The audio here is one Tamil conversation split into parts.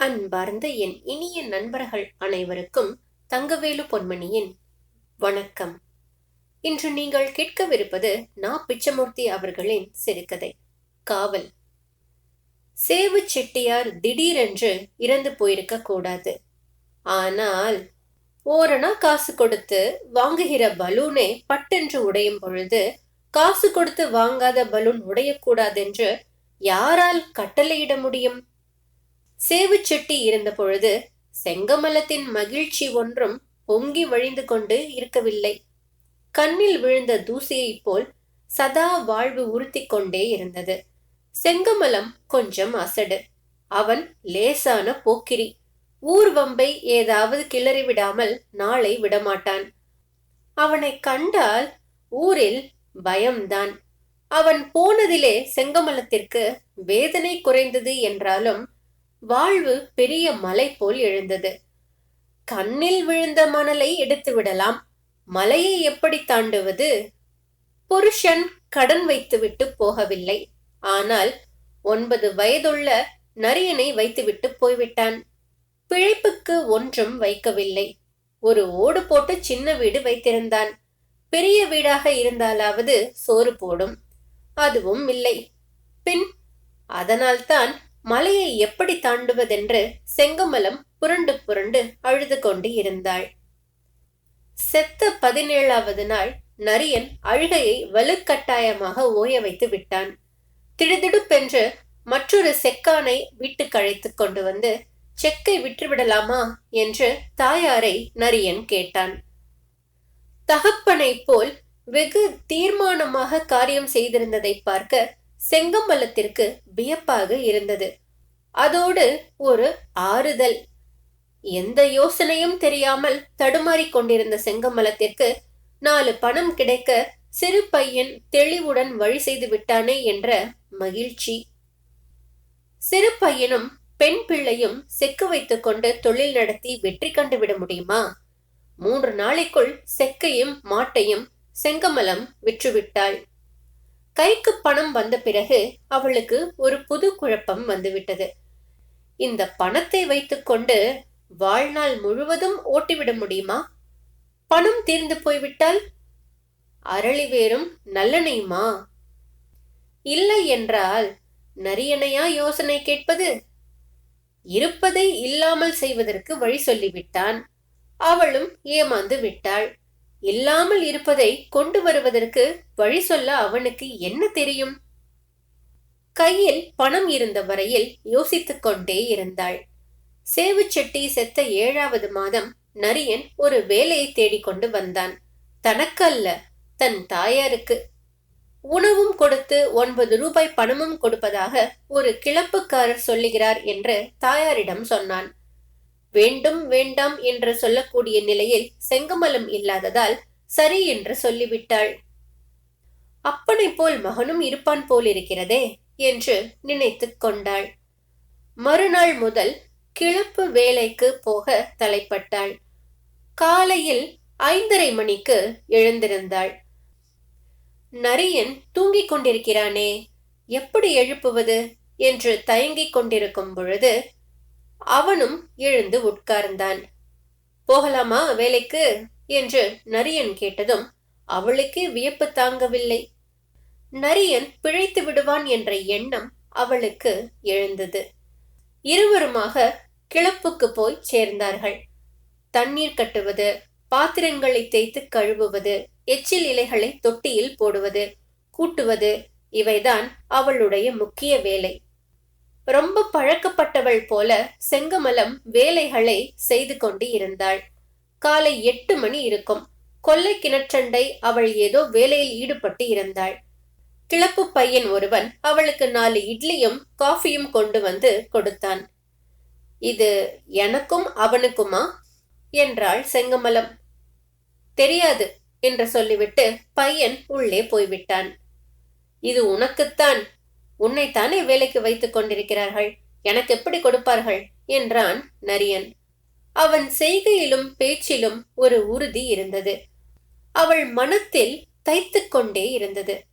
அன்பார்ந்த என் இனிய நண்பர்கள் அனைவருக்கும் தங்கவேலு பொன்மணியின் வணக்கம். இன்று நீங்கள் கேட்கவிருப்பது நா. பிச்சமூர்த்தி அவர்களின் சிறுகதை காவல். சேவு செட்டியார் திடீரென்று இறந்து போயிருக்க கூடாது. ஆனால் ஓரணா காசு கொடுத்து வாங்குகிற பலூனே பட்டென்று உடையும் பொழுது காசு கொடுத்து வாங்காத பலூன் உடையக்கூடாதென்று யாரால் கட்டளையிட முடியும்? சேவு செட்டி இருந்த பொழுது செங்கமலத்தின் மகிழ்ச்சி ஒன்றும் பொங்கி வழிந்து கொண்டு இருக்கவில்லை. கண்ணில் விழுந்த தூசியைப் போல் சதா வாழ்வு உறுத்தி கொண்டே இருந்தது. செங்கமலம் கொஞ்சம் அசடு. அவன் லேசான போக்கிரி. ஊர்வம்பை ஏதாவது கிளறி விடாமல் நாளை விடமாட்டான். அவனை கண்டால் ஊரில் பயம்தான். அவன் போனதிலே செங்கமலத்திற்கு வேதனை குறைந்தது என்றாலும் வாழ்வு பெரிய மலை போல் எழுந்தது. கண்ணில் விழுந்த மணலை எடுத்து விடலாம் மலையை எப்படி தாண்டுவது? புருஷன் கடன் வைத்துவிட்டு போகவில்லை. ஆனால் ஒன்பது வயதுள்ள நரியனை வைத்துவிட்டு போய்விட்டான். பிழைப்புக்கு ஒன்றும் வைக்கவில்லை. ஒரு ஓடு போட்டு சின்ன வீடு வைத்திருந்தான். பெரிய வீடாக இருந்தாலாவது சோறு போடும். அதுவும் இல்லை. பின் அதனால்தான் மலையை எப்படி தாண்டுவதென்று செங்கமலம் புரண்டு புரண்டு அழுது கொண்டு இருந்தாள். செத்த பதினேழாவது நாள் நரியன் அழுகையை வலுக்கட்டாயமாக ஓய வைத்து விட்டான். திடுதிடுப்பென்று மற்றொரு செக்கானை வீட்டுக்கு அழைத்து கொண்டு வந்து செக்கை விட்டுவிடலாமா? என்று தாயாரை நரியன் கேட்டான். தகப்பனை போல் வெகு தீர்மானமாக காரியம் செய்திருந்ததை பார்க்க செங்கம்பலத்திற்கு வியப்பாக இருந்தது. அதோடு ஒரு ஆறுதல். எந்த யோசனையும் தெரியாமல் தடுமாறிக் கொண்டிருந்த செங்கமலத்திற்கு நாலு பணம் கிடைக்க சிறு பையன் தெளிவுடன் வழி செய்து விட்டானே என்ற மகிழ்ச்சி. சிறு பையனும் பெண் பிள்ளையும் செக்கு வைத்துக் கொண்டு தொழில் நடத்தி வெற்றி கண்டுவிட முடியுமா? மூன்று நாளைக்குள் செக்கையும் மாட்டையும் செங்கமலம் விற்றுவிட்டாள். கைக்கு பணம் வந்த பிறகு அவளுக்கு ஒரு புது குழப்பம் வந்துவிட்டது. இந்த பணத்தை வைத்துக்கொண்டு வாழ்நாள் முழுவதும் ஓட்டிவிட முடியுமா? பணம் தீர்ந்து போய்விட்டால் அரளி வேறும் இல்லை என்றால் நரியணையா யோசனை கேட்பது? இருப்பதை இல்லாமல் செய்வதற்கு வழி சொல்லிவிட்டான். அவளும் ஏமாந்து விட்டாள். இல்லாமல் இருப்பதை கொண்டு வருவதற்கு வழி சொல்ல அவனுக்கு என்ன தெரியும்? கையில் பணம் இருந்த வரையில் யோசித்துக் கொண்டே இருந்தாள். சேவுச்செட்டி செத்த ஏழாவது மாதம் நரியன் ஒரு வேலையை தேடிக்கொண்டு வந்தான். தனக்கல்ல தன் தாயாருக்கு. உணவும் கொடுத்து ஒன்பது ரூபாய் பணமும் கொடுப்பதாக ஒரு கிளப்புக்காரர் சொல்லுகிறார் என்று தாயாரிடம் சொன்னான். வேண்டும் வேண்டாம் என்று சொல்லக்கூடிய நிலையில் செங்கமலம் இல்லாததால் சரி என்று சொல்லிவிட்டாள். அப்பனை போல் மகனும் இருப்பான் போலிருக்கிறதே என்று நினைத்து கொண்டாள். மறுநாள் முதல் கிளப்பு வேலைக்கு போக தலைப்பட்டாள். காலையில் ஐந்தரை மணிக்கு எழுந்திருந்தாள். நரியன் தூங்கிக் கொண்டிருக்கிறானே எப்படி எழுப்புவது? என்று தயங்கிக் கொண்டிருக்கும் பொழுது அவனும் எழுந்து உட்கார்ந்தான். போகலாமா வேலைக்கு? என்று நரியன் கேட்டதும் அவளுக்கே வியப்பு தாங்கவில்லை. நரியன் பிழைத்து விடுவான் என்ற எண்ணம் அவளுக்கு எழுந்தது. இருவருமாக கிளப்புக்கு போய் சேர்ந்தார்கள். தண்ணீர் கட்டுவது பாத்திரங்களை தேய்த்து கழுவுவது எச்சில் இலைகளை தொட்டியில் போடுவது கூட்டுவது இவைதான் அவளுடைய முக்கிய வேலை. ரொம்ப பழக்கப்பட்டவள் போல செங்கமலம் வேலைகளை செய்து கொண்டு இருந்தாள். காலை எட்டு மணி இருக்கும். கொல்லை கிணற்றண்டை அவள் ஏதோ வேலையில் ஈடுபட்டு இருந்தாள். கிளப்பு பையன் ஒருவன் அவளுக்கு நாலு இட்லியும் காஃபியும் கொண்டு வந்து கொடுத்தான். இது எனக்கும் அவனுக்குமா? என்றாள் செங்கமலம். தெரியாது என்று சொல்லிவிட்டு பையன் உள்ளே போய்விட்டான். இது உனக்குத்தான் உன்னைத்தானே வேலைக்கு வைத்துக் கொண்டிருக்கிறார்கள். எனக்கு எப்படி கொடுப்பார்கள்? என்றான் நரியன். அவன் செய்கையிலும் பேச்சிலும் ஒரு உறுதி இருந்தது. அவள் மனத்தில் தைத்துக் கொண்டே இருந்தது.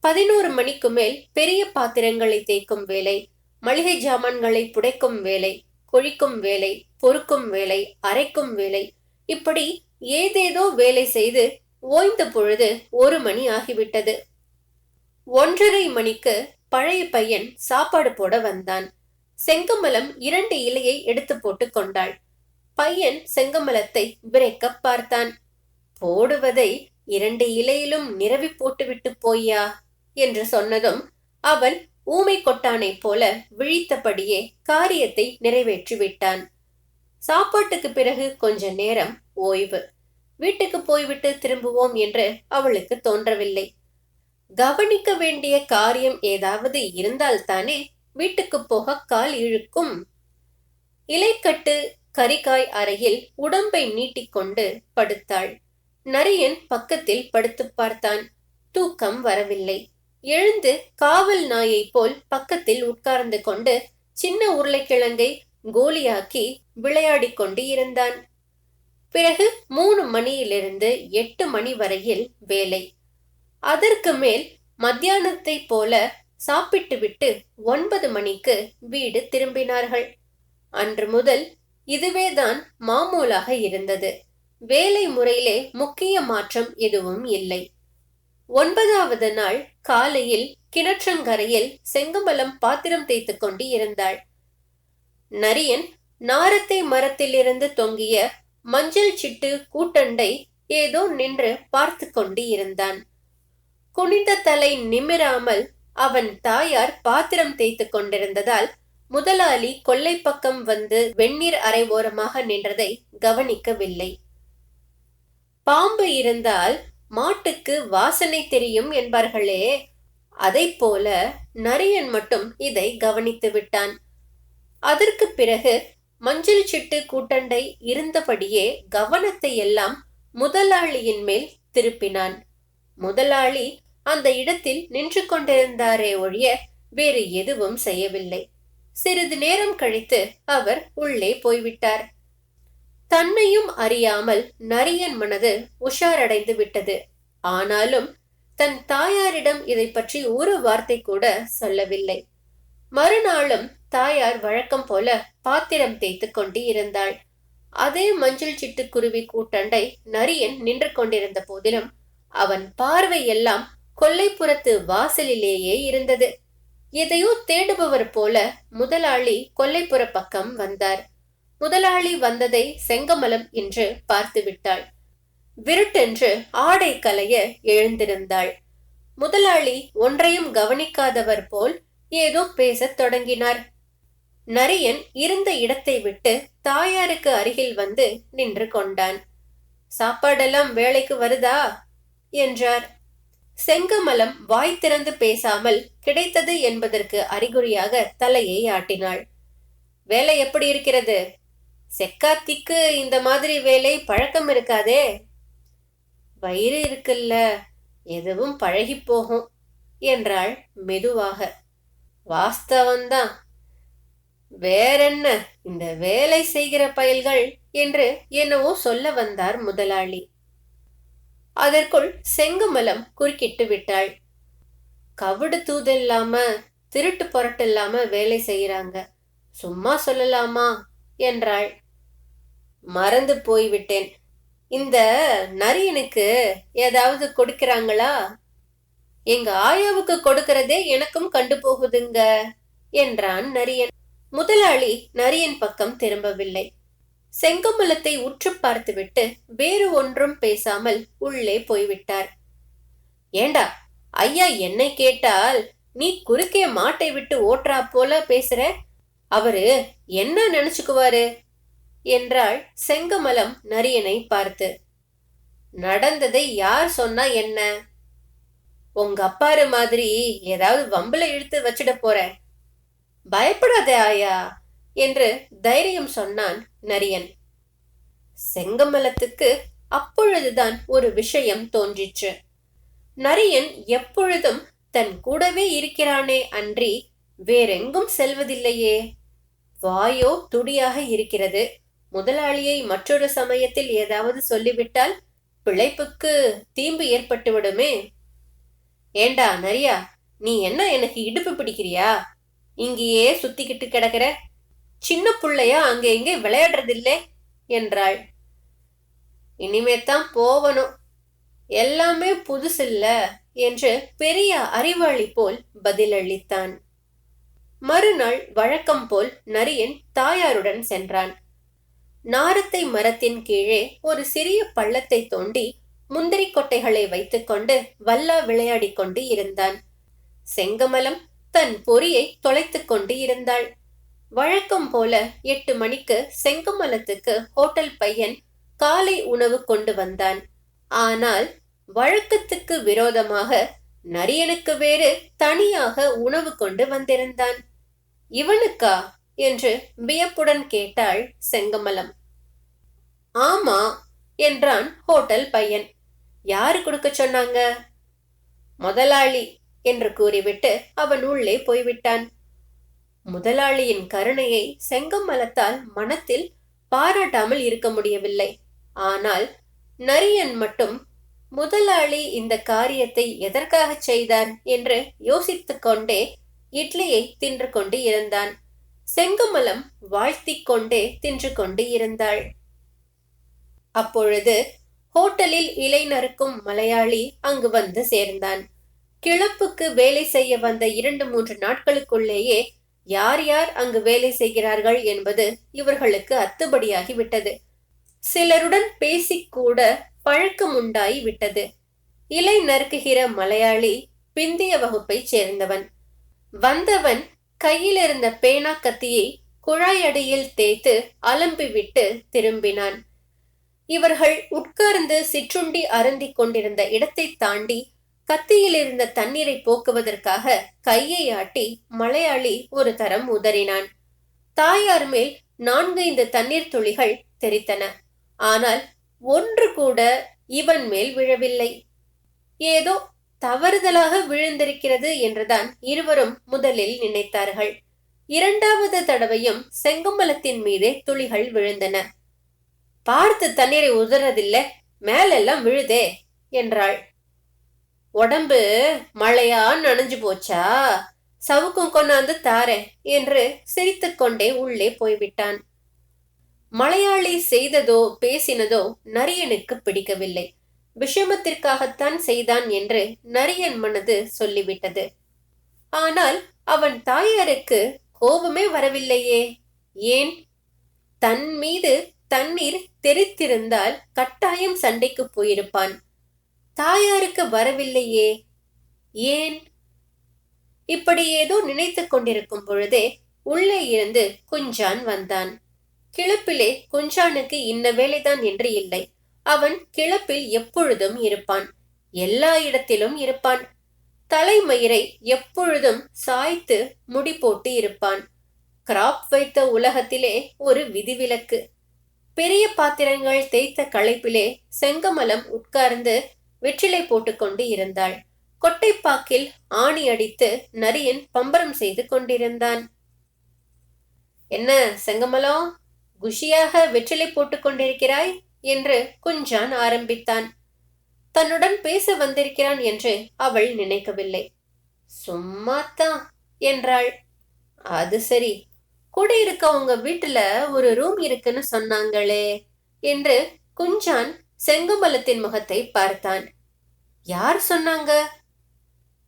பதினோரு மணிக்கு மேல் பெரிய பாத்திரங்களை தேய்க்கும் வேலை மளிகை ஜாமான்களை புடைக்கும் வேலை கொழிக்கும் வேலை பொறுக்கும் வேலை அரைக்கும் வேலை இப்படி ஏதேதோ வேலை செய்து ஓய்ந்த பொழுது ஒரு மணி ஆகிவிட்டது. ஒன்றரை மணிக்கு பழைய பையன் சாப்பாடு போட வந்தான். செங்கமலம் இரண்டு இலையை எடுத்து போட்டு கொண்டாள். பையன் செங்கமலத்தை விரைக்க பார்த்தான். போடுவதை இரண்டு இலையிலும் நிரவி போட்டுவிட்டு போய்யா? என்று சொன்னதும் அவன் ஊமை கொட்டானைப் போல விழித்தபடியே காரியத்தை நிறைவேற்றி விட்டான். சாப்பாட்டுக்கு பிறகு கொஞ்ச நேரம் ஓய்வு. வீட்டுக்கு போய்விட்டு திரும்புவோம் என்று அவளுக்கு தோன்றவில்லை. கவனிக்க வேண்டிய காரியம் ஏதாவது இருந்தால்தானே வீட்டுக்கு போக கால் இழுக்கும். இலைக்கட்டு கரிகாய் அறையில் உடம்பை நீட்டிக்கொண்டு படுத்தாள். நரியன் பக்கத்தில் படுத்து பார்த்தான். தூக்கம் வரவில்லை. எழுந்து காவல் நாயை போல் பக்கத்தில் உட்கார்ந்து கொண்டு சின்ன உருளைக்கிழங்கை கோலியாக்கி விளையாடிக் கொண்டு இருந்தான். பிறகு மூணு மணியிலிருந்து எட்டு மணி வரையில் வேலை. அதற்கு மேல் மத்தியானத்தை போல சாப்பிட்டுவிட்டு ஒன்பது மணிக்கு வீடு திரும்பினார்கள். அன்று முதல் இதுவேதான் மாமூலாக இருந்தது. வேலை முறையிலே முக்கிய மாற்றம் எதுவும் இல்லை. ஒன்பதாவது நாள் காலையில் கிணற்றங்கரையில் செங்கமலம் பாத்திரம் தேய்த்து கொண்டு இருந்தாள். நரியன் நாரத்தை மரத்திலிருந்து தொங்கிய மஞ்சள் சிட்டு கூட்டண்டை ஏதோ நின்று பார்த்து கொண்டு இருந்தான். குனிந்த தலை நிமிராமல் அவன் தாயார் பாத்திரம் தேய்த்து கொண்டிருந்ததால் முதலாளி கொல்லை பக்கம் வந்து வெந்நீர் அரை ஓரமாக நின்றதை கவனிக்கவில்லை. பாம்பு இருந்தால் மாட்டுக்கு வாசனை தெரியும் என்பார்களே. அதை போல நரியன் மட்டும் இதை கவனித்து விட்டான். அதற்கு பிறகு மஞ்சள் சிட்டு கூட்டண்டை இருந்தபடியே கவனத்தை எல்லாம் முதலாளியின் மேல் திருப்பினான். முதலாளி அந்த இடத்தில் நின்று கொண்டிருந்தாரே ஒழிய வேறு எதுவும் செய்யவில்லை. சிறிது நேரம் கழித்து அவர் உள்ளே போய்விட்டார். தன்னையும் அறியாமல் நரியன் மனது உஷாரடைந்து விட்டது. ஆனாலும் தன் தாயாரிடம் இதை பற்றி ஒரு வார்த்தை கூட சொல்லவில்லை. மறுநாளும் தாயார் வழக்கம் போல பாத்திரம் தேய்த்து கொண்டு இருந்தாள். அதே மஞ்சள் சிட்டுக்குருவி கூட்டண்டை நரியன் நின்று கொண்டிருந்த போதிலும் அவன் பார்வை எல்லாம் கொல்லைப்புறத்து வாசலிலேயே இருந்தது. எதையோ தேடுபவர் போல முதலாளி கொல்லைப்புற பக்கம் வந்தார். முதலாளி வந்ததை செங்கமலம் என்று பார்த்து விட்டாள் விருட்டென்று ஆடை கலைய எழுந்திருந்தாள். முதலாளி ஒன்றையும் கவனிக்காதவர் போல் ஏதோ பேசத் தொடங்கினார். நரியன் இருந்த இடத்தை விட்டு தாயாருக்கு அருகில் வந்து நின்று கொண்டான். சாப்பாடெல்லாம் வேலைக்கு வருதா? என்றார். செங்கமலம் வாய் திறந்து பேசாமல் கிடைத்தது என்பதற்கு அறிகுறியாக தலையை ஆட்டினாள். வேலை எப்படி இருக்கிறது? செக்காத்திக்கு இந்த மாதிரி வேலை பழக்கம் இருக்காதே? வயிறு இருக்குல்ல எதுவும் பழகி போகும் என்றாள் மெதுவாக. வாஸ்தவந்தான் வேறென்ன? இந்த வேலை செய்கிற பயல்கள் என்று என்னவோ சொல்ல வந்தார் முதலாளி. அதற்குள் செங்குமலம் குறுக்கிட்டு விட்டாள். கவிடு தூதில்லாம திருட்டு புரட்டு இல்லாம வேலை செய்யறாங்க சும்மா சொல்லலாமா? என்றாள். மறந்து போய்விட்டேன். இந்த நரியனுக்கு ஏதாவது கொடுக்கிறாங்களா? எங்க ஆயாவுக்கு கொடுக்கிறதே எனக்கும் கண்டு போகுதுங்க என்றான் நரியன். முதலாளி நரியன் பக்கம் திரும்பவில்லை. செங்கமலத்தை உற்று பார்த்துவிட்டு வேறு ஒன்றும் பேசாமல் உள்ளே போய்விட்டார். ஏண்டா ஐயா என்னை கேட்டால் நீ குறுக்கே மாட்டை விட்டு ஓட்டுறா போல பேசுற? அவரு என்ன நினைச்சுக்குவாரு? என்றாள் செங்கமலம் நரியனை பார்த்து. நடந்ததை யார் சொன்னா என்ன? உங்க அப்பாரு மாதிரி ஏதாவது வம்புல இழுத்து வச்சிட போற. பயப்படாதே ஆயா. என்று தைரியம் சொன்னான் நரியன். செங்கமலத்துக்கு அப்பொழுதுதான் ஒரு விஷயம் தோன்றிற்று. நரியன் எப்பொழுதும் தன் கூடவே இருக்கிறானே அன்றி வேறெங்கும் செல்வதில்லையே. வாயோ துடியாக இருக்கிறது. முதலாளியை மற்றொரு சமயத்தில் ஏதாவது சொல்லிவிட்டால் பிழைப்புக்கு தீம்பு ஏற்பட்டு விடுமே ஏண்டா நரியா நீ என்ன எனக்கு இடுப்பு பிடிக்கிறியா? இங்கேயே சுத்திக்கிட்டு கிடக்கிற. சின்ன பிள்ளையா அங்கே இங்கே விளையாடுறதில்லே என்றாள். இனிமேத்தான் போவணும். எல்லாமே புதுசில்ல என்று பெரிய அறிவாளி போல் பதிலளித்தான். மறுநாள் வழக்கம் போல் நரியன் தாயாருடன் சென்றான். நாரத்தை மரத்தின் கீழே ஒரு சிறிய பள்ளத்தை தோண்டி முந்திரி கொட்டைகளை வைத்துக்கொண்டு வல்லா விளையாடிக் கொண்டு இருந்தான். செங்கமலம் தன் பொறியை தொலைத்துக் கொண்டு இருந்தாள். வழக்கம் போல எட்டு மணிக்கு செங்கமலத்துக்கு ஹோட்டல் பையன் காலை உணவு கொண்டு வந்தான். ஆனால் வழக்கத்துக்கு விரோதமாக நரியனுக்கு வேறு தனியாக உணவு கொண்டு வந்திருந்தான். இவனுக்கா? என்று வியப்புடன் கேட்டாள் செங்கமலம். ஆமா என்றான் ஹோட்டல் பையன். யாரு கொடுக்க சொன்னாங்க? முதலாளி என்று கூறிவிட்டு அவன் உள்ளே போய்விட்டான். முதலாளியின் கருணையை செங்கமலத்தால் மனத்தில் பாராட்டாமல் இருக்க முடியவில்லை. ஆனால் நரியன் மட்டும் முதலாளி இந்த காரியத்தை எதற்காக செய்தார்? என்று யோசித்துக் கொண்டே இட்லியை தின்று கொண்டு இருந்தான். செங்கமலம் வாழ்த்திக் கொண்டே தின்று கொண்டு இருந்தாள். அப்பொழுது ஹோட்டலில் இலை நறுக்கும் மலையாளி அங்கு வந்து சேர்ந்தான். கிளப்புக்கு வேலை செய்ய வந்த இரண்டு மூன்று நாட்களுக்குள்ளேயே யார் யார் அங்கு வேலை செய்கிறார்கள் என்பது இவர்களுக்கு அத்துபடியாகி விட்டது சிலருடன் பேசிக்கூட பழக்கம் உண்டாகி விட்டது. இலை நறுக்குகிற மலையாளி பிந்திய வகுப்பைச் சேர்ந்தவன். வந்தவன் கையில் இருந்த பேனா கத்தியை குழாயடியில் தேய்த்து அலம்பிவிட்டு திரும்பினான். இவர்கள் உட்கார்ந்து சிற்றுண்டி அருந்திக் கொண்டிருந்த இடத்தை தாண்டி கத்தியில் இருந்த தண்ணீரை போக்குவதற்காக கையை ஆட்டி மலையாளி ஒரு தரம் உதறினான். தாயார் மேல் நான்கைந்து தண்ணீர் துளிகள் தெரித்தன ஆனால் ஒன்று கூட இவன் மேல் விழவில்லை. ஏதோ தவறுதலாக விழுந்திருக்கிறது என்றுதான் இருவரும் முதலில் நினைத்தார்கள். இரண்டாவது தடவையும் செங்கமலத்தின் மீதே துளிகள் விழுந்தன. பார்த்து தண்ணீரை உதறதில்ல மேலெல்லாம் விழுதே என்றாள். உடம்பு மழையா நனைஞ்சு போச்சா? சவுக்கும் கொண்டாந்து தாரேன் என்று சிரித்துக்கொண்டே உள்ளே போய்விட்டான். மலையாளி செய்ததோ பேசினதோ நரியனுக்கு பிடிக்கவில்லை. விஷமத்திற்காகத்தான் செய்தான் என்று நரியன் மனது சொல்லிவிட்டது. ஆனால் அவன் தாயாருக்கு கோபமே வரவில்லையே. ஏன்? தன் மீது தண்ணீர் தெரித்திருந்தால் கட்டாயம் சண்டைக்கு போயிருப்பான். தாயாருக்கு வரவில்லையே. ஏன்? இப்படி ஏதோ நினைத்து கொண்டிருக்கும் பொழுதே உள்ளே இருந்து குஞ்சான் வந்தான். கிளப்பிலே குஞ்சானுக்கு இன்ன வேலைதான் என்று இல்லை. அவன் கிளப்பில் எப்பொழுதும் இருப்பான். எல்லா இடத்திலும் இருப்பான். தலைமயிரை எப்பொழுதும் சாய்த்து முடி போட்டு இருப்பான். கிராப் வைத்த உலகத்திலே ஒரு விதிவிலக்கு. பெரிய பாத்திரங்கள் தேய்த்த களைப்பிலே செங்கமலம் உட்கார்ந்து வெற்றிலை போட்டுக்கொண்டு இருந்தாள். கொட்டைப்பாக்கில் ஆணி அடித்து நரியன் பம்பரம் செய்து கொண்டிருந்தான். என்ன செங்கமலம் குஷியாக வெற்றிலை போட்டுக் கொண்டிருக்கிறாய் என்று குஞ்சான் ஆரம்பித்தான். தன்னுடன் பேச வந்திருக்கிறான் என்று அவள் நினைக்கவில்லை. சும்மாத்தான் என்றாள். அது சரி. குடியிருக்க உங்க வீட்டுல ஒரு ரூம் இருக்குன்னு சொன்னாங்களே என்று குஞ்சான் செங்கமலத்தின் முகத்தை பார்த்தான். யார் சொன்னாங்க?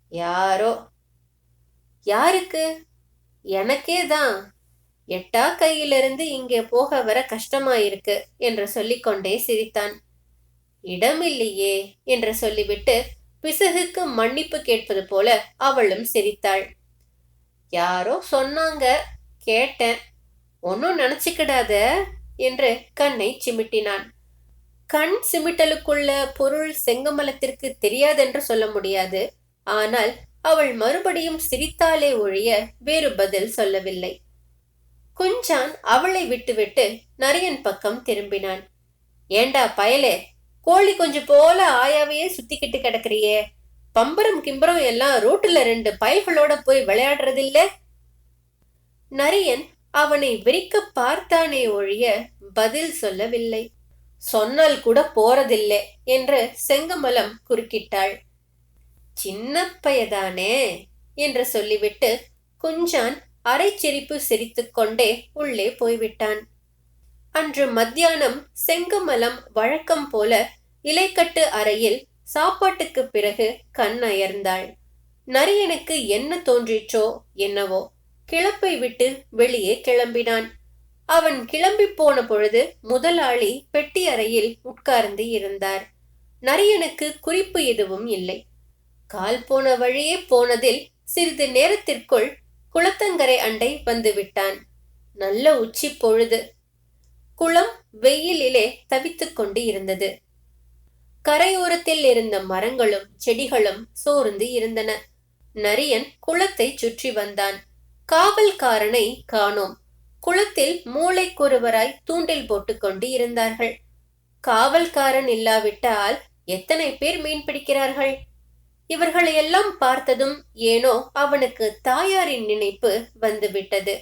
யாரோ. யாருக்கு? எனக்கே தான். எட்டா கையிலிருந்து இங்கே போக வர கஷ்டமாயிருக்கு என்று சொல்லிக்கொண்டே சிரித்தான். இடமில்லையே என்று சொல்லிவிட்டு பிசகுக்கு மன்னிப்பு கேட்பது போல அவளும் சிரித்தாள். யாரோ சொன்னாங்க? கேட்டேன். ஒன்னும் நினச்சிக்கிடாத என்று கண்ணை சிமிட்டினான். கண் சிமிட்டலுக்குள்ள பொருள் செங்கமலத்திற்கு தெரியாதென்று சொல்ல முடியாது. ஆனால் அவள் மறுபடியும் சிரித்தாலே ஒழிய வேறு பதில் சொல்லவில்லை. குஞ்சான் அவளை விட்டுவிட்டு நரியன் பக்கம் திரும்பினான். ஏண்டா பயலே கோழி கொஞ்சம் போல ஆயாவையே சுத்திக்கிட்டு கிடக்குறியே? பம்பரம் கிம்பரம் எல்லாம் ரோட்டுல ரெண்டு பயல்களோட போய் விளையாடுறதில்ல? நரியன் அவனை விரிக்க பார்த்தானே ஒழிய பதில் சொல்லவில்லை. சொன்னால் கூட போறதில்லை என்று செங்கமலம் குறுக்கிட்டாள். சின்ன பையதானே என்று சொல்லிவிட்டு குஞ்சான் அரை சிரிப்பு சிரித்துக்கொண்டே உள்ளே போய்விட்டான். அன்று மத்தியானம் செங்கமலம் வழக்கம் போல இலைக்கட்டு அறையில் சாப்பாட்டுக்கு பிறகு கண் அயர்ந்தாள். நரியனுக்கு என்ன தோன்றிற்றோ என்னவோ? கிளப்பை விட்டு வெளியே கிளம்பினான். அவன் கிளம்பி போன பொழுது முதலாளி பெட்டி அறையில் உட்கார்ந்து இருந்தார். நரியனுக்கு குறிப்பு எதுவும் இல்லை. கால் போன வழியே போனதில் சிறிது நேரத்திற்குள் குளத்தங்கரை அண்டை வந்து விட்டான். நல்ல உச்சி பொழுது. குளம் வெயிலிலே தவித்துக் கொண்டு இருந்தது. கரையோரத்தில் இருந்த மரங்களும் செடிகளும் சோர்ந்து இருந்தன. நரியன் குளத்தை சுற்றி வந்தான். காவல்காரனை காணோம். குளத்தில் மூளைக்கொருவராய் தூண்டில் போட்டுக்கொண்டு இருந்தார்கள். காவல்காரன் இல்லாவிட்டால் எத்தனை பேர் மீன் பிடிக்கிறார்கள்? இவர்களை எல்லாம் பார்த்ததும் ஏனோ அவனுக்கு தாயாரின் நினைப்பு வந்துவிட்டது.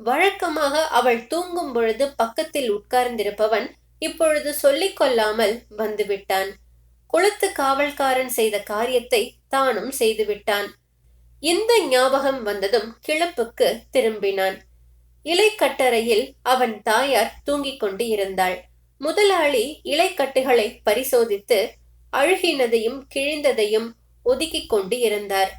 வழக்கமாக அவள் தூங்கும் பொழுது பக்கத்தில் உட்கார்ந்திருப்பவன் இப்பொழுது சொல்லிக் கொள்ளாமல் வந்துவிட்டான். குளத்து காவல்காரன் செய்த காரியத்தை தானும் செய்துவிட்டான். இந்த ஞாபகம் வந்ததும் கிளப்புக்கு திரும்பினான். இலைக்கட்டறையில் அவன் தாயார் தூங்கிக் கொண்டு இருந்தாள். முதலாளி இலைக்கட்டுகளை பரிசோதித்து அழுகினதையும் கிழிந்ததையும் ஒதுக்கிக் கொண்டு இருந்தார்.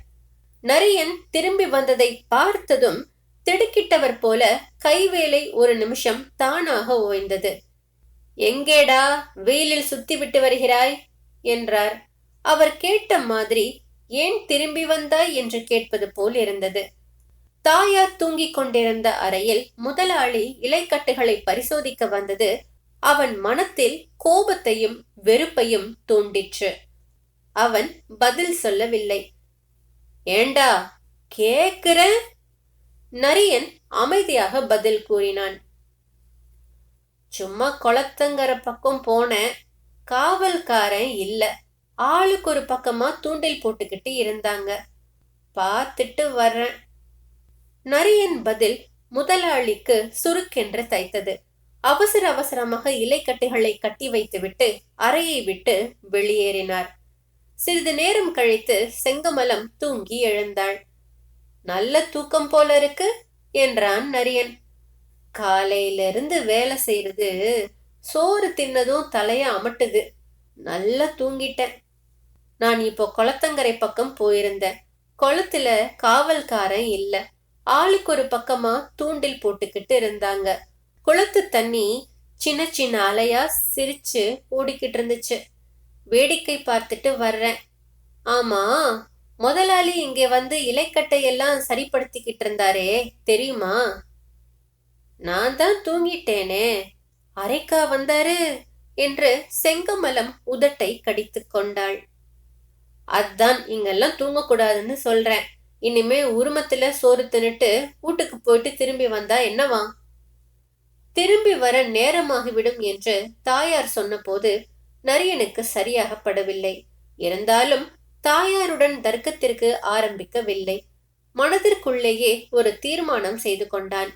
நரியன் திரும்பி வந்ததை பார்த்ததும் திடுக்கிட்டவர் போல கைவேலை ஒரு நிமிஷம் தானாக ஓய்ந்தது. எங்கேடா வெயிலில் சுத்தி விட்டு வருகிறாய்? என்றார். அவர் கேட்ட மாதிரி ஏன் திரும்பி வந்தாய்? என்று கேட்பது போல் இருந்தது. தாயார் தூங்கிக் கொண்டிருந்த அறையில் முதலாளி இலைக்கட்டுகளை பரிசோதிக்க வந்தது. அவன் மனத்தில் கோபத்தையும் வெறுப்பையும் தூண்டிற்று. அவன் பதில் சொல்லவில்லை. ஏண்டா கேக்குற நரியன் அமைதியாக பதில் கூறினான். சும்மா குளத்தங்கர பக்கம் போனேன் காவல்காரன் இல்ல. ஆளுக்கு ஒரு பக்கமா தூண்டில் போட்டுக்கிட்டு இருந்தாங்க. பார்த்துட்டு வர்றேன். நரியன் பதில் முதலாளிக்கு சுருக்கென்று தைத்தது. அவசர அவசரமாக இலைக்கட்டைகளை கட்டி வைத்துவிட்டு அறையை விட்டு வெளியேறினார். சிறிது நேரம் கழித்து செங்கமலம் தூங்கி எழுந்தாள். நல்ல தூக்கம் போல இருக்கு என்றான் நரியன். காலையிலிருந்து வேலை செய்யறது சோறு தின்னதும் தலைய அமட்டுது. நல்லா தூங்கிட்டேன். நான் இப்போ குளத்தங்கரை பக்கம் போயிருந்தேன். குளத்துல காவல்காரன் இல்லை. ஆளுக்கு ஒரு பக்கமா தூண்டில் போட்டுக்கிட்டு இருந்தாங்க. குளத்து தண்ணி சின்ன சின்ன அலையா சிரிச்சு ஓடிக்கிட்டு இருந்துச்சு. வேடிக்கை பார்த்துட்டு வர்றேன். ஆமா முதலாளி இங்கே வந்து இலைக்கட்டையெல்லாம் சரிப்படுத்திக்கிட்டு இருந்தாரே தெரியுமா? நான் தான் தூங்கிட்டேனே அரைக்கா வந்தாரு என்று செங்கமலம் உதட்டை கடித்து கொண்டாள். அதான் இங்கெல்லாம் தூங்கக்கூடாதுன்னு சொல்றேன். இனிமே உருமத்துல சோறு தின்னுட்டு வீட்டுக்கு போயிட்டு திரும்பி வந்தா என்னவா? திரும்பி வர நேரமாகிவிடும் என்று தாயார் சொன்னபோது நரியனுக்கு சரியாகப்படவில்லை. இருந்தாலும் தாயாருடன் தர்க்கத்திற்கு ஆரம்பிக்கவில்லை. மனதிற்குள்ளேயே ஒரு தீர்மானம் செய்து கொண்டான்.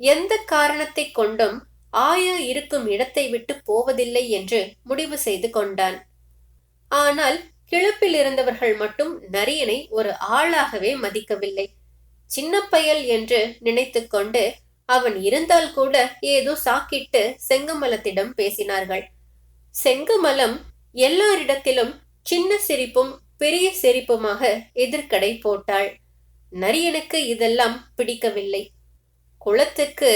எந்த காரணத்தை கொண்டும் ஆயா இருக்கும் இடத்தை விட்டு போவதில்லை என்று முடிவு செய்து கொண்டான். ஆனால் கிழப்பில் இருந்தவர்கள் மட்டும் நரியனை ஒரு ஆளாகவே மதிக்கவில்லை. சின்ன பயல் என்று நினைத்து கொண்டு அவன் இருந்தால் கூட ஏதோ சாக்கிட்டு செங்கமலத்திடம் பேசினார்கள். செங்கமலம் எல்லாரிடத்திலும் சின்ன சிரிப்பும் பெரிய சிரிப்புமாக எதிர்கடை போட்டாள். நரியனுக்கு இதெல்லாம் பிடிக்கவில்லை. குளத்துக்கு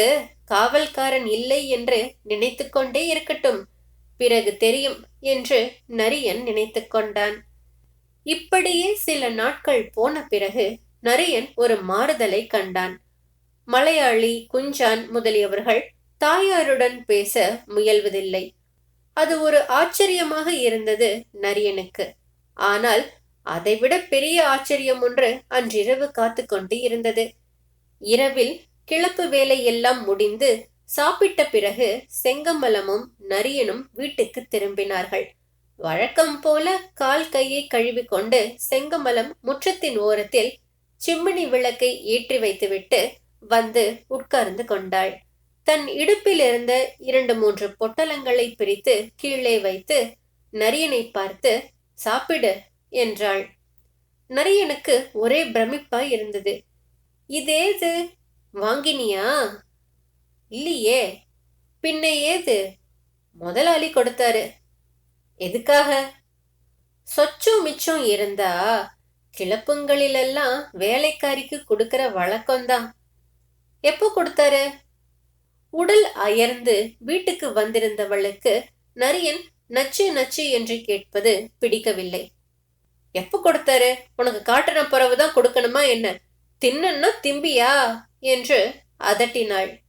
காவல்காரன் இல்லை என்று நினைத்து கொண்டே இருக்கட்டும். பிறகு தெரியும் என்று நரியன் நினைத்து கொண்டான். இப்படியே சில நாட்கள் போன பிறகு நரியன் ஒரு மாறுதலை கண்டான். மலையாளி குஞ்சான் முதலியவர்கள் தாயாருடன் பேச முயல்வதில்லை. அது ஒரு ஆச்சரியமாக இருந்தது நரியனுக்கு. ஆனால் அதைவிட பெரிய ஆச்சரியம் ஒன்று அன்றிரவு காத்து கொண்டு இருந்தது. இரவில் கிளப்பு வேலை எல்லாம் முடிந்து சாப்பிட்ட பிறகு செங்கமலமும் நரியனும் வீட்டுக்கு திரும்பினார்கள். வழக்கம் போல கால் கையை கழுவி கொண்டு செங்கமலம் முற்றத்தின் ஓரத்தில் சிம்மினி விளக்கை ஏற்றி வைத்துவிட்டு வந்து உட்கார்ந்து கொண்டாள். தன் இடுப்பில் இருந்த இரண்டு மூன்று பொட்டலங்களை பிரித்து கீழே வைத்து நரியனை பார்த்து சாப்பிடு என்றாள். நரியனுக்கு ஒரே பிரமிப்பாய் இருந்தது. இதேது வாங்கினியா? இல்லையே. பின்ன ஏது? முதலாளி கொடுத்தாரு. எதுக்காக? சொச்சும் மிச்சம் இருந்தா கிளப்புங்களிலெல்லாம் வேலைக்காரிக்கு கொடுக்கிற வழக்கம்தான். எப்போ கொடுத்தாரு? உடல் அயர்ந்து வீட்டுக்கு வந்திருந்தவளுக்கு நரியன் நச்சு நச்சு என்று கேட்பது பிடிக்கவில்லை. எப்ப கொடுத்தாரு? உனக்கு காட்டுன பிறவுதான் கொடுக்கணுமா என்ன? தின்னுன்னா திம்பியா? என்று அதட்டினாள்.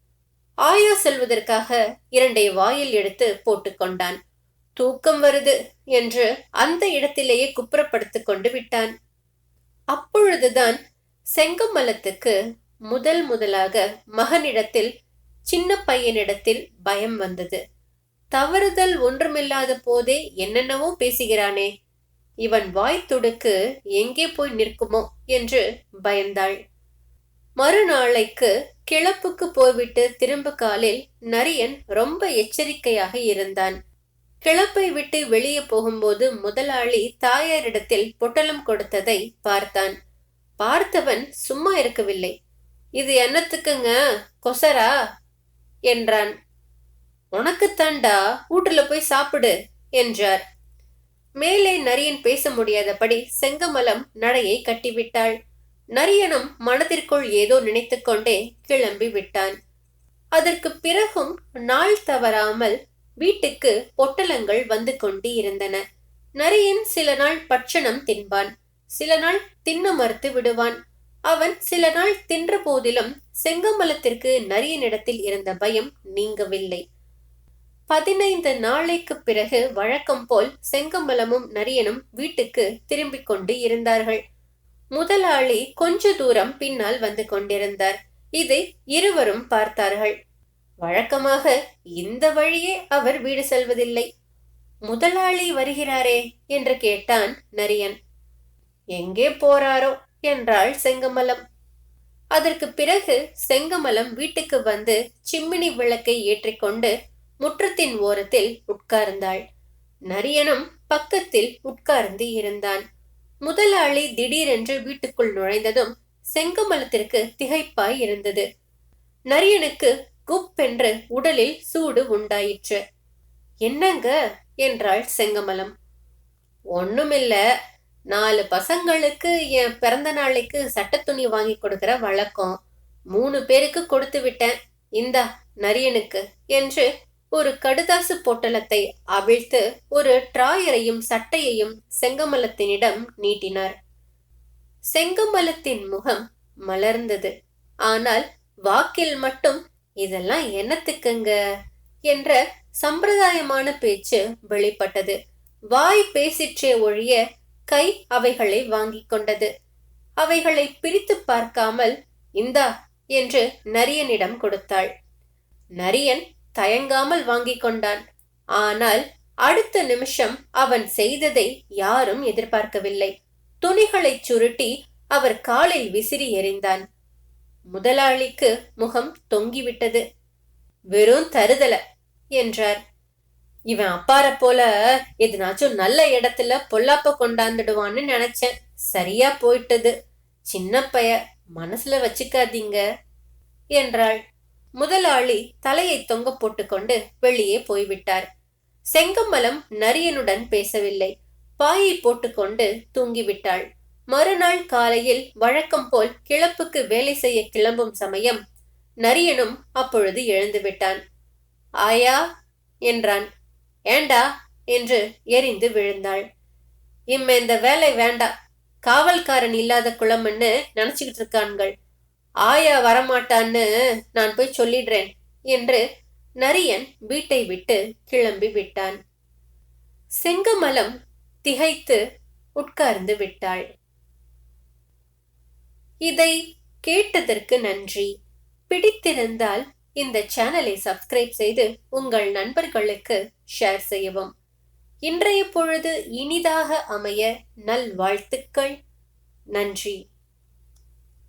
ஆயா செல்வதற்காக இரண்டை வாயில் எடுத்து போட்டுக்கொண்டான் தூக்கம் வருது என்று அந்த இடத்திலேயே குப்புறப்படுத்திக் கொண்டு விட்டான். அப்பொழுதுதான் செங்கமலத்துக்கு முதல் முதலாக மகனிடத்தில் சின்ன பையனிடத்தில் பயம் வந்தது. தவறுதல் ஒன்றுமில்லாத போதே என்னென்னவோ பேசுகிறானே. இவன் வாய் துடுக்கு எங்கே போய் நிற்குமோ என்று பயந்தாள். மறுநாளைக்கு கிளப்புக்கு போய்விட்டு திரும்ப காலில் நரியன் ரொம்ப எச்சரிக்கையாக இருந்தான். கிளப்பை விட்டு வெளியே போகும்போது முதலாளி தாயாரிடத்தில் பொட்டலம் கொடுத்ததை பார்த்தான். பார்த்தவன் சும்மா இருக்கவில்லை. இது என்னத்துக்குங்க? கொசரா? என்றான். உனக்குத்தாண்டா வீட்டுல போய் சாப்பிடு என்றார். மேலே நரியன் பேச முடியாதபடி செங்கமலம் நடையை கட்டிவிட்டாள். நரியனும் மனதிற்குள் ஏதோ நினைத்துக்கொண்டே கிளம்பி விட்டான். அதற்கு பிறகும் நாள் தவறாமல் வீட்டுக்கு பொட்டலங்கள் வந்து கொண்டு இருந்தன நரியன் சில நாள் பட்சணம் தின்பான். சில நாள் தின்ன மறுத்து விடுவான். அவன் சில நாள் தின்ற போதிலும் செங்கமலத்திற்கு நரியனிடத்தில் இருந்த பயம் நீங்கவில்லை. பதினைந்து நாளைக்கு பிறகு வழக்கம் போல் செங்கமலமும் நரியனும் வீட்டுக்கு திரும்பிக் கொண்டு இருந்தார்கள். முதலாளி கொஞ்ச தூரம் பின்னால் வந்து கொண்டிருந்தார். இதை இருவரும் பார்த்தார்கள். வழக்கமாக இந்த வழியே அவர் வீடு செல்வதில்லை. முதலாளி வருகிறாரே என்று கேட்டான் நரியன். எங்கே போறாரோ என்றாள் செங்கமலம். அதற்கு பிறகு செங்கமலம் வீட்டுக்கு வந்து சிம்மினி விளக்கை ஏற்றிக்கொண்டு முற்றத்தின் ஓரத்தில் உட்கார்ந்தாள். நரியனும் பக்கத்தில் உட்கார்ந்து இருந்தான். முதலாளி திடீரென்று வீட்டுக்குள் நுழைந்ததும் செங்கமலத்திற்கு திகைப்பாய் இருந்தது. நரியனுக்கு குப்பென்று உடலில் சூடு உண்டாயிற்று. என்னங்க? என்றாள் செங்கமலம். ஒண்ணுமில்ல. நாலு பசங்களுக்கு என் பிறந்த நாளைக்கு சட்ட துணி வாங்கி கொடுக்கிற வழக்கம். மூணு பேருக்கு கொடுத்து விட்டேன். இந்தா நரியனுக்கு என்று ஒரு கடுதாசு பொட்டலத்தை அவிழ்த்து ஒரு டிராயரையும் சட்டையையும் செங்கமலத்தினிடம் நீட்டினார். செங்கமலத்தின் முகம் மலர்ந்தது. ஆனால் வாக்கில் மட்டும் இதெல்லாம் என்னத்துக்குங்க? என்ற சம்பிரதாயமான பேச்சு வெளிப்பட்டது. வாய் பேசிற்றே ஒழிய கை அவைகளை வாங்கிக் கொண்டது. அவைகளை பிரித்து பார்க்காமல் இந்தா என்று நரியனிடம் கொடுத்தாள். நரியன் தயங்காமல் வாங்கிக் கொண்டான். ஆனால் அடுத்த நிமிஷம் அவன் செய்ததை யாரும் எதிர்பார்க்கவில்லை. துணிகளை சுருட்டி அவர் காலில் விசிறி எறிந்தான். முதலாளிக்கு முகம் தொங்கிவிட்டது. வெறும் தருதல என்றார். இவன் அப்பார போல எதுனாச்சும் நல்ல இடத்துல பொல்லாப்ப கொண்டாந்துடுவான்னு நினைச்சேன். சரியா போயிட்டது. சின்ன பைய மனசுல வச்சுக்காதீங்க என்றாள். முதலாளி தலையை தொங்க போட்டுக்கொண்டு வெளியே போய்விட்டார். செங்கமலம் நரியனுடன் பேசவில்லை. பாயை போட்டுக்கொண்டு தூங்கிவிட்டாள். மறுநாள் காலையில் வழக்கம் போல் கிளப்புக்கு வேலை செய்ய கிளம்பும் சமயம் நரியனும் அப்பொழுது எழுந்து விட்டான் ஆயா என்றான். ஏண்டா? என்று எரிந்து விழுந்தாள். இம்ம இந்த வேலை வேண்டா. காவல்காரன் இல்லாத குளம்னு நினைச்சுக்கிட்டு இருக்கான்கள். ஆயா வரமாட்டான்னு நான் போய் சொல்லிடுறேன் என்று நரியன் வீட்டை விட்டு கிளம்பி விட்டான். செங்கமலம் திகைத்து உட்கார்ந்து விட்டாள். இதை கேட்டதற்கு நன்றி. பிடித்திருந்தால் இந்த சேனலை சப்ஸ்கிரைப் செய்து உங்கள் நண்பர்களுக்கு ஷேர் செய்யவும். இன்றைய பொழுது இனிதாக அமைய நல்வாழ்த்துக்கள். நன்றி.